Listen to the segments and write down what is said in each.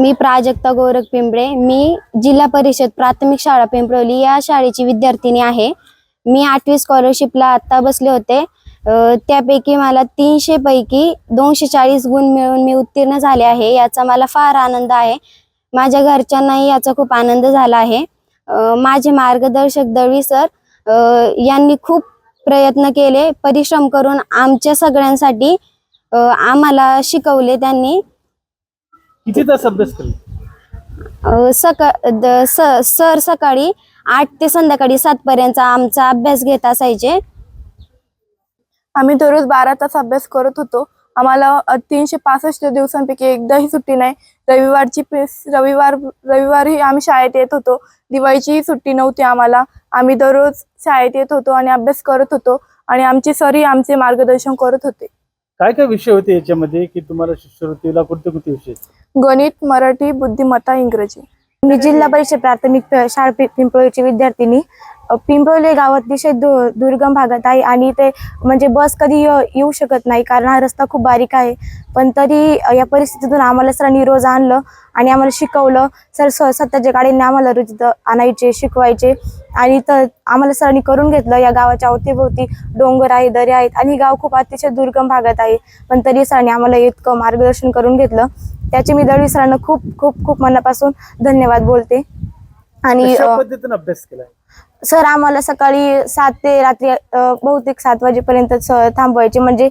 मी प्राजक्ता गोरख पिंपळे मी जिल्हा परिषद प्राथमिक शाळा पिंपळवली या शाळेची विद्यार्थिनी आहे. मी आठवी स्कॉलरशिपला आत्ता बसले होते. त्यापैकी मला तीनशे पैकी दोनशे चाळीस गुण मिळून मी उत्तीर्ण झाले आहे. याचा मला फार आनंद आहे. माझ्या घरच्यांनाही याचा खूप आनंद झाला आहे. माझे मार्गदर्शक दळवी सर यांनी खूप प्रयत्न केले परिश्रम करून आमच्या सगळ्यांसाठी आम्हाला शिकवले त्यांनी. किती तास अभ्यास केला? अ, सका द- स- सर सकाळी आठ ते संध्याकाळी सात पर्यंत आमचा अभ्यास घेत असायचे. आम्ही दररोज बारा तास अभ्यास करत होतो. आम्हाला अ, तीनशे पासष्ट दिवसांपैकी एकदाही सुट्टी नाही. रविवारची पे- रविवार रविवारी आम्ही शाळेत येत होतो. दिवाळीचीही सुट्टी नव्हती आम्हाला. आम्ही दररोज शाळेत येत होतो आणि अभ्यास करत होतो आणि आमचे सरही आमचे मार्गदर्शन करत होते. काय काय विषय होते याच्यामध्ये की तुम्हाला शिष्यवृत्तीला कोणते कोणते विषय? गणित मराठी बुद्धिमत्ता इंग्रजी. मी जिल्हा परिषद प्राथमिक शाळा पिंपळीची विद्यार्थिनी. पिंपळले गाव अतिशय दु दुर्गम भागात आहे आणि ते म्हणजे बस कधी येऊ शकत नाही कारण हा रस्ता खूप बारीक आहे. पण तरी या परिस्थितीतून आम्हाला सरांनी रोज आणलं आणि आम्हाला शिकवलं. सर स स्वतःच्या गाडीने आम्हाला रोज इथं आणायचे शिकवायचे आणि तर आम्हाला सरांनी करून घेतलं. या गावाच्या अवतीभोवती डोंगर आहे दऱ्या आहेत आणि गाव खूप अतिशय दुर्गम भागात आहे. पण तरी सरांनी आम्हाला इतकं मार्गदर्शन करून घेतलं. त्याचे मी दळवी सरांना खूप खूप खूप मनापासून धन्यवाद बोलते. आणि पद्धतीने अभ्यास केलाय? सर आम्हाला सकाळी सात ते रात्री बहुतेक सात वाजेपर्यंत थांबवायचे. म्हणजे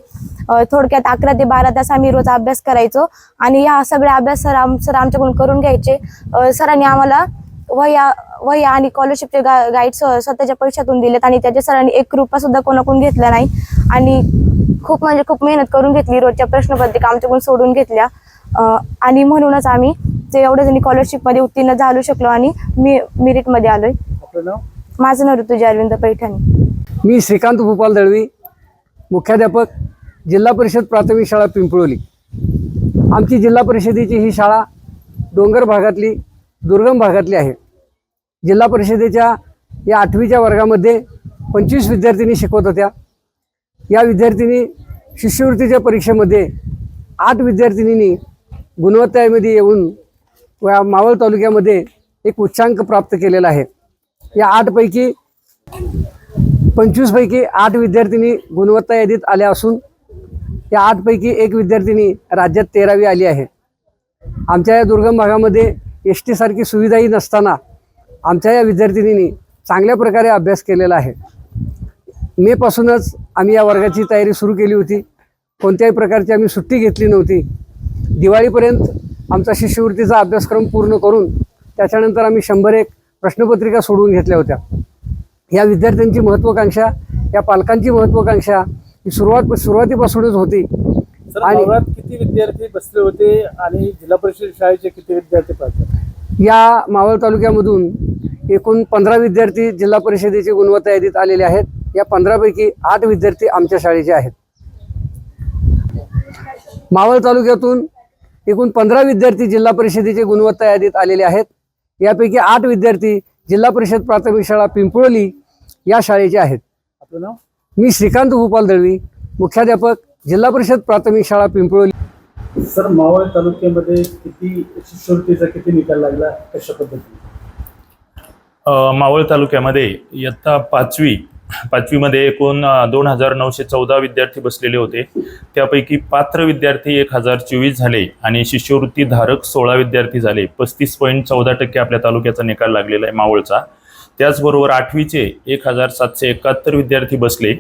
थोडक्यात अकरा ते बारा तास आम्ही रोज अभ्यास करायचो. आणि या सगळ्या अभ्यास सर आम सर आमच्याकडून करून घ्यायचे. सरांनी आम्हाला वह्या वह्या आणि स्कॉलरशिपचे गा गाईड स्वतःच्या पैशातून दिलेत. आणि त्याच्या सरांनी एक रुपया सुद्धा कोणाकडून घेतला नाही. आणि खूप म्हणजे खूप मेहनत करून घेतली. रोजच्या प्रश्नपत्रिका आमच्याकडून सोडून घेतल्या. आणि म्हणूनच आम्ही ते एवढ्या जणी स्कॉलरशिपमध्ये उत्तीर्ण झालू शकलो आणि मी मेरिटमध्ये आलोय. माझं नाव ऋतुजा अरविंद पैठणी. मी श्रीकांत भूपाल दळवी मुख्याध्यापक जिल्हा परिषद प्राथमिक शाळा पिंपळोली. आमची जिल्हा परिषदेची ही शाळा डोंगर भागातली दुर्गम भागातली आहे. जिल्हा परिषदेच्या या आठवीच्या वर्गामध्ये पंचवीस विद्यार्थिनी शिकवत होत्या. या विद्यार्थिनी शिष्यवृत्तीच्या परीक्षेमध्ये आठ विद्यार्थिनींनी गुणवत्तेमध्ये येऊन या मावळ तालुक्यामध्ये एक उच्चांक प्राप्त केलेला आहे. या आठपैकी पंचवीसपैकी आठ विद्यार्थिनी गुणवत्ता यादीत आल्या असून या आठपैकी एक विद्यार्थिनी राज्यात तेरावी आली आहे. आमच्या या दुर्गम भागामध्ये एस टीसारखी सुविधाही नसताना आमच्या या विद्यार्थिनींनी चांगल्या प्रकारे अभ्यास केलेला आहे. मेपासूनच आम्ही या वर्गाची तयारी सुरू केली होती. कोणत्याही प्रकारची आम्ही सुट्टी घेतली नव्हती. दिवाळीपर्यंत आमचा शिष्यवृत्तीचा अभ्यासक्रम पूर्ण करून त्याच्यानंतर आम्ही शंभर एक प्रश्नपत्रिका सोडवून घेतल्या होत्या. या विद्यार्थ्यांची महत्त्वाकांक्षा या पालकांची महत्त्वाकांक्षा ही सुरुवात सुरुवातीपासूनच होती. आणि- किती विद्यार्थी बसले होते आणि जिल्हा परिषद शाळेचे किती विद्यार्थी पाहतात या मावळ तालुक्यामधून एकूण पंधरा विद्यार्थी जिल्हा परिषदेची गुणवत्ता यादीत आलेले आहेत. या पंधरापैकी आठ विद्यार्थी आमच्या शाळेचे आहेत. मावळ तालुक्यातून एकूण पंधरा विद्यार्थी जिल्हा परिषदेचे गुणवत्ता यादीत आलेले आहेत. यापैकी आठ विद्यार्थी जिल्हा परिषद प्राथमिक शाळा पिंपळोली या शाळेचे आहेत. आपलं नाव? मी श्रीकांत भूपाल दळवी मुख्याध्यापक जिल्हा परिषद प्राथमिक शाळा पिंपळोली. सर मावळ तालुक्यामध्ये किती शिष्यवृत्तीचा किती निकाल लागला? कशा पद्धतीने मावळ तालुक्यामध्ये इयत्ता पाचवी पाचवीमध्ये एकूण दोन हजार नऊशे चौदा विद्यार्थी बसलेले होते. त्यापैकी पात्र विद्यार्थी एक हजार चोवीस झाले आणि शिष्यवृत्ती धारक सोळा विद्यार्थी झाले. पस्तीस पॉईंट चौदा टक्के आपल्या तालुक्याचा निकाल लागलेला आहे मावळचा. त्याचबरोबर आठवीचे एक हजार सातशे एकाहत्तर विद्यार्थी बसले.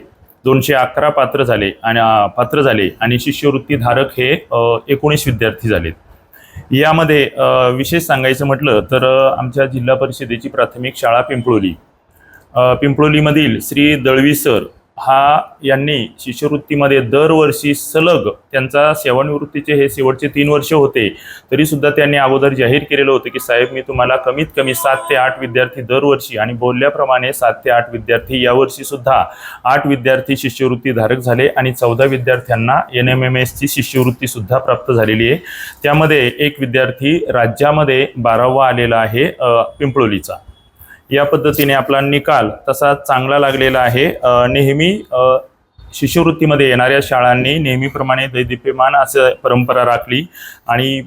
दोनशे अकरा पात्र झाले आणि पात्र झाले आणि शिष्यवृत्ती धारक हे एकोणीस विद्यार्थी झालेत. यामध्ये विशेष सांगायचं म्हटलं तर आमच्या जिल्हा परिषदेची प्राथमिक शाळा पिंपळोली. पिंपळोलीमधील श्री दळवी सर हा यांनी शिष्यवृत्तीमध्ये दरवर्षी सलग त्यांचा सेवानिवृत्तीचे हे शेवटचे तीन वर्ष होते. तरीसुद्धा त्यांनी अगोदर जाहीर केलेलं होतं की साहेब मी तुम्हाला कमीत कमी सात ते आठ विद्यार्थी दरवर्षी आणि बोलल्याप्रमाणे सात ते आठ विद्यार्थी यावर्षीसुद्धा आठ विद्यार्थी शिष्यवृत्तीधारक झाले आणि चौदा विद्यार्थ्यांना एन एम एम एसची शिष्यवृत्तीसुद्धा प्राप्त झालेली आहे. त्यामध्ये एक विद्यार्थी राज्यामध्ये बारावा आलेला आहे पिंपळोलीचा. या पद्धतीने आपला निकाल तसा चांगला लागलेला आहे. नेहमी शिष्यवृत्तीमध्ये येणाऱ्या शाळांनी नेहमीप्रमाणे दैदिप्यमान असं परंपरा राखली आणि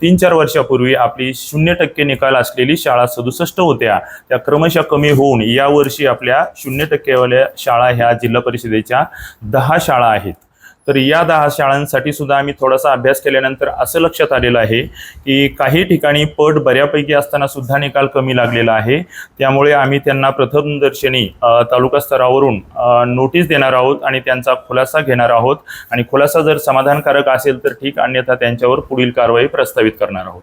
तीन चार वर्षापूर्वी आपली शून्य टक्के निकाल असलेली शाळा सदुसष्ट होत्या. त्या क्रमशः कमी होऊन यावर्षी आपल्या शून्य टक्केवाल्या शाळा ह्या जिल्हा परिषदेच्या दहा शाळा आहेत. तर या दहा शाळांसाठी सुद्धा आम्ही थोडासा अभ्यास केल्यानंतर असं लक्षात आलेलं आहे की काही ठिकाणी पट बऱ्यापैकी असताना सुद्धा निकाल कमी लागलेला आहे. त्यामुळे आम्ही त्यांना प्रथमदर्शनी तालुका स्तरावरून नोटीस देणार आहोत आणि त्यांचा खुलासा घेणार आहोत. आणि खुलासा जर समाधानकारक असेल तर ठीक अन्यथा त्यांच्यावर पुढील कारवाई प्रस्तावित करणार आहोत.